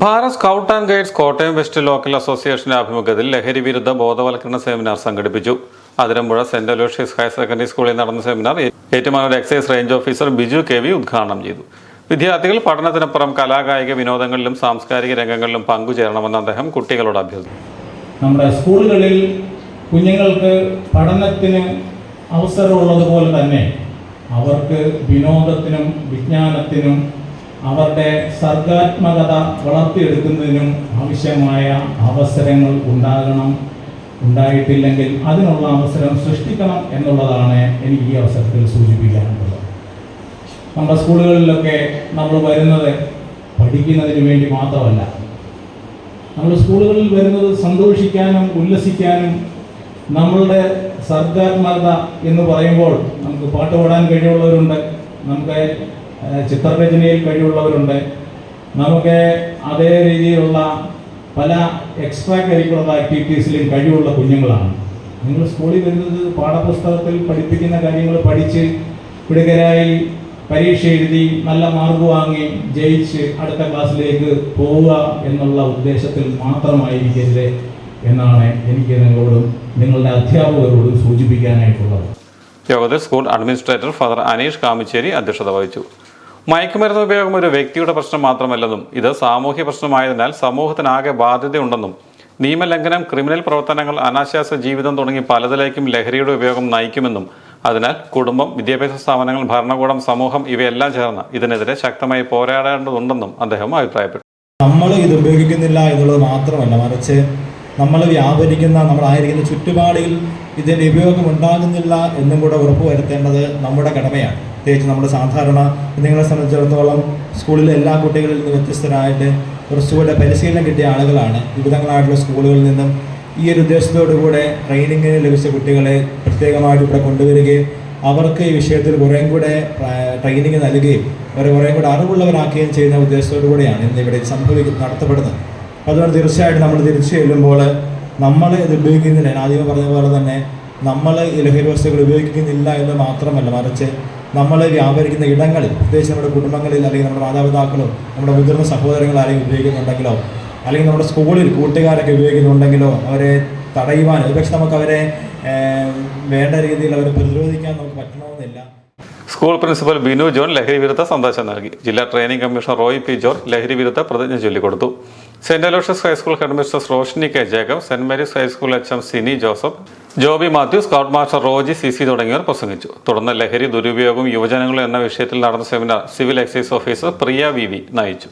Bharat scout and guides Kottayam west local അസോസിയേഷന്റെ ആഭിമുഖ്യത്തിൽ ലഹരി വിരുദ്ധ ബോധവൽക്കരണ സെമിനാർ സംഘടിപ്പിച്ചു. Athirampuzha saint Aloysius higher secondary സ്കൂളിൽ നടന്ന seminar Ettumanoor excise range officer Biju K V ഉദ്ഘാടനം ചെയ്തു. വിദ്യാർത്ഥികൾ പഠനത്തിനപ്പുറം കലാകായിക വിനോദങ്ങളിലും സാംസ്കാരിക രംഗങ്ങളിലും പങ്കുചേരണമെന്ന് അദ്ദേഹം കുട്ടികളോട് അഭ്യർത്ഥിച്ചു. നമ്മുടെ സ്കൂളുകളിൽ കുഞ്ഞുങ്ങൾക്ക് പഠനത്തിന് അവസരമുള്ളതുപോലെ തന്നെ അവർക്ക് വിനോദത്തിനും വിജ്ഞാനത്തിനും അവരുടെ സർഗാത്മകത വളർത്തിയെടുക്കുന്നതിനും ആവശ്യമായ അവസരങ്ങൾ ഉണ്ടാകണം. ഉണ്ടായിട്ടില്ലെങ്കിൽ അതിനുള്ള അവസരം സൃഷ്ടിക്കണം എന്നുള്ളതാണ് എനിക്ക് ഈ അവസരത്തിൽ സൂചിപ്പിക്കാനുള്ളത്. നമ്മുടെ സ്കൂളുകളിലൊക്കെ നമ്മൾ വരുന്നത് പഠിക്കുന്നതിന് വേണ്ടി മാത്രമല്ല. നമ്മൾ സ്കൂളുകളിൽ വരുന്നത് സന്തോഷിക്കാനും ഉല്ലസിക്കാനും നമ്മളുടെ സർഗാത്മകത എന്ന് പറയുമ്പോൾ നമുക്ക് പാട്ട് പാടാൻ കഴിവുള്ളവരുണ്ട്. നമുക്ക് ചിത്രരചനയിൽ കഴിവുള്ളവരുണ്ട്. നമുക്ക് അതേ രീതിയിലുള്ള പല എക്സ്ട്രാ കരിക്കുലർ ആക്ടിവിറ്റീസിലും കഴിവുള്ള കുഞ്ഞുങ്ങളാണ്. നിങ്ങൾ സ്കൂളിൽ വരുന്നത് പാഠപുസ്തകത്തിൽ പഠിപ്പിക്കുന്ന കാര്യങ്ങൾ പഠിച്ച് പിടുകരായി പരീക്ഷ എഴുതി നല്ല മാർക്ക് വാങ്ങി ജയിച്ച് അടുത്ത ക്ലാസ്സിലേക്ക് പോവുക എന്നുള്ള ഉദ്ദേശത്തിൽ മാത്രമായിരിക്കരുത് എന്നാണ് എനിക്ക് നിങ്ങളോടും നിങ്ങളുടെ അധ്യാപകരോടും സൂചിപ്പിക്കാനായിട്ടുള്ളത്. യോഗത്തിൽ school administrator father Aneesh Kamicheri അധ്യക്ഷത വഹിച്ചു. മയക്കുമരുന്ന് ഉപയോഗം ഒരു വ്യക്തിയുടെ പ്രശ്നം മാത്രമല്ലെന്നും ഇത് സാമൂഹ്യ പ്രശ്നമായതിനാൽ സമൂഹത്തിനാകെ ബാധ്യതയുണ്ടെന്നും നിയമലംഘനം ക്രിമിനൽ പ്രവർത്തനങ്ങൾ അനാശാസ ജീവിതം തുടങ്ങി പലതിലേക്കും ലഹരിയുടെ ഉപയോഗം നയിക്കുമെന്നും അതിനാൽ കുടുംബം വിദ്യാഭ്യാസ സ്ഥാപനങ്ങൾ ഭരണകൂടം സമൂഹം ഇവയെല്ലാം ചേർന്ന് ഇതിനെതിരെ ശക്തമായി പോരാടേണ്ടതുണ്ടെന്നും അദ്ദേഹം അഭിപ്രായപ്പെട്ടു. നമ്മൾ ഇത് ഉപയോഗിക്കുന്നില്ല എന്നുള്ളത് മാത്രമല്ല മറിച്ച് നമ്മൾ വ്യാപരിക്കുന്ന നമ്മൾ ആയിരിക്കുന്ന ചുറ്റുപാടിൽ ഇതിന്റെ ഉപയോഗം ഉണ്ടാകുന്നില്ല എന്നും കൂടെ ഉറപ്പുവരുത്തേണ്ടത് നമ്മുടെ കടമയാണ്. പ്രത്യേകിച്ച് നമ്മുടെ സാധാരണ നിങ്ങളെ സംബന്ധിച്ചിടത്തോളം സ്കൂളിലെ എല്ലാ കുട്ടികളിൽ നിന്ന് വ്യത്യസ്തരായിട്ട് കുറച്ചുകൂടെ പരിശീലനം കിട്ടിയ ആളുകളാണ് വിവിധങ്ങളായിട്ടുള്ള സ്കൂളുകളിൽ നിന്നും ഈ ഒരു ഉദ്ദേശത്തോടു കൂടെ ട്രെയിനിങ്ങിന് ലഭിച്ച കുട്ടികളെ പ്രത്യേകമായിട്ട് ഇവിടെ കൊണ്ടുവരികയും അവർക്ക് ഈ വിഷയത്തിൽ കുറേയും കൂടെ ട്രെയിനിങ് നൽകുകയും അവരെ കുറേയും കൂടെ അറിവുള്ളവരാക്കുകയും ചെയ്യുന്ന ഉദ്ദേശത്തോടു കൂടിയാണ് ഇന്ന് ഇവിടെ സംഭവിക്കുന്നത് നടത്തപ്പെടുന്നത്. അതുകൊണ്ട് തീർച്ചയായിട്ടും നമ്മൾ തിരിച്ചു ചെല്ലുമ്പോൾ നമ്മൾ ഇത് ഉപയോഗിക്കുന്നില്ല ആദ്യം പറഞ്ഞ പോലെ തന്നെ നമ്മൾ ലഹരി വസ്തുക്കൾ ഉപയോഗിക്കുന്നില്ല എന്ന് മാത്രമല്ല മറിച്ച് നമ്മൾ വ്യാപരിക്കുന്ന ഇടങ്ങളിൽ പ്രത്യേകിച്ച് നമ്മുടെ കുടുംബങ്ങളിൽ അല്ലെങ്കിൽ നമ്മുടെ മാതാപിതാക്കളോ നമ്മുടെ മുതിർന്ന സഹോദരങ്ങൾ ആരെങ്കിലും ഉപയോഗിക്കുന്നുണ്ടെങ്കിലോ അല്ലെങ്കിൽ നമ്മുടെ സ്കൂളിൽ കൂട്ടുകാരൊക്കെ ഉപയോഗിക്കുന്നുണ്ടെങ്കിലോ അവരെ തടയുവാൻ ഒരുപക്ഷെ നമുക്ക് അവരെ വേണ്ട രീതിയിൽ അവരെ പ്രതിരോധിക്കാൻ നമുക്ക് പറ്റണമെന്നില്ല. സ്കൂൾ പ്രിൻസിപ്പൽ ബിനു ജോൺ ലഹരി വിരുദ്ധ സന്ദേശം നൽകി. ജില്ലാ training commissioner Roy P George ലഹരി വിരുദ്ധ പ്രതിജ്ഞ ചൊല്ലിക്കൊടുത്തു. Saint Aloysius high school headmistress Roshni K Jacob saint Mary's high school H M Sini Joseph Joby Mathew scout master Roji C C തുടങ്ങിയവർ പ്രസംഗിച്ചു. തുടർന്ന് ലഹരി ദുരുപയോഗം യുവജനങ്ങളും എന്ന വിഷയത്തിൽ നടന്ന seminar civil excise officer Priya V നയിച്ചു.